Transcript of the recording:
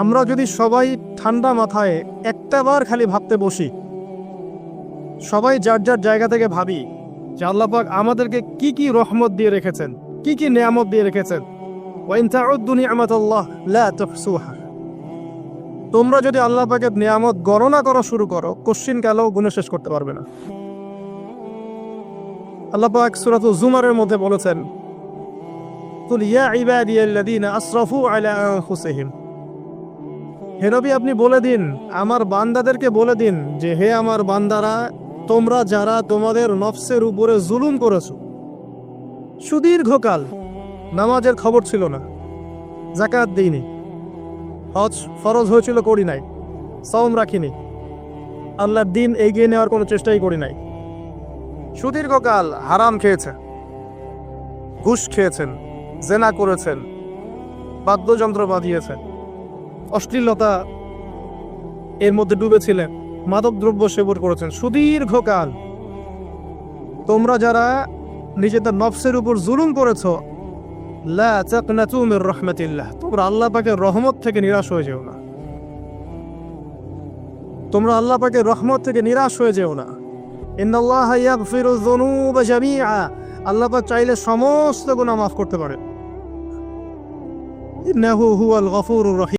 আমরা যদি সবাই ঠান্ডা মাথায় একটাবার খালি ভাবতে বসি, সবাই যার যার জায়গা থেকে ভাবি, যে আল্লাপাক আমাদেরকে কি কি রহমত দিয়ে রেখেছেন, কি কি নিয়ামত দিয়ে রেখেছেন। তোমরা যদি আল্লাহ পাকের নিয়ামত গণনা করা শুরু করো, কোশ্চিন কালেও গুণে শেষ করতে পারবে না। আল্লাহ পাক সূরাত জুমারের মধ্যে বলেছেন, কুল ইয়া ইবাদিয়াল্লাযীনা আসরাফু আলা আনফুসিহিম। হে নবী, আপনি বলে দিন, আমার বান্দাদেরকে বলে দিন যে, হে আমার বান্দারা, তোমরা যারা তোমাদের নফসের উপরে জুলুম করেছ, সুদীর্ঘকাল নামাজের খবর ছিল না জাকাত দিইনি, হজ ফরজ হয়েছিল করি নাই, সওম রাখিনি, আল্লাহর দিন এগিয়ে নেওয়ার কোনো চেষ্টাই করি নাই। সুদীর্ঘকাল হারাম খেয়েছে ঘুষ খেয়েছেন, জেনা করেছেন, বাদ্যযন্ত্র বাঁধিয়েছেন অশ্লীলতা এর মধ্যে ডুবেছিলেন। মাদক দ্রব্য সেবন করেছেন। সুদীর্ঘকাল তোমরা যারা নিজেদের নফসের উপর জুলুম করেছ তাকনাতু তোমরা আল্লাহ পাকের রহমত থেকে নিরাশ হয়ে যেও না। তোমরা আল্লাহ রহমত থেকে নিরাশ হয়ে যেও না। আল্লাহ পাক চাইলে সমস্ত গুনাহ মাফ করতে পারে রহিম।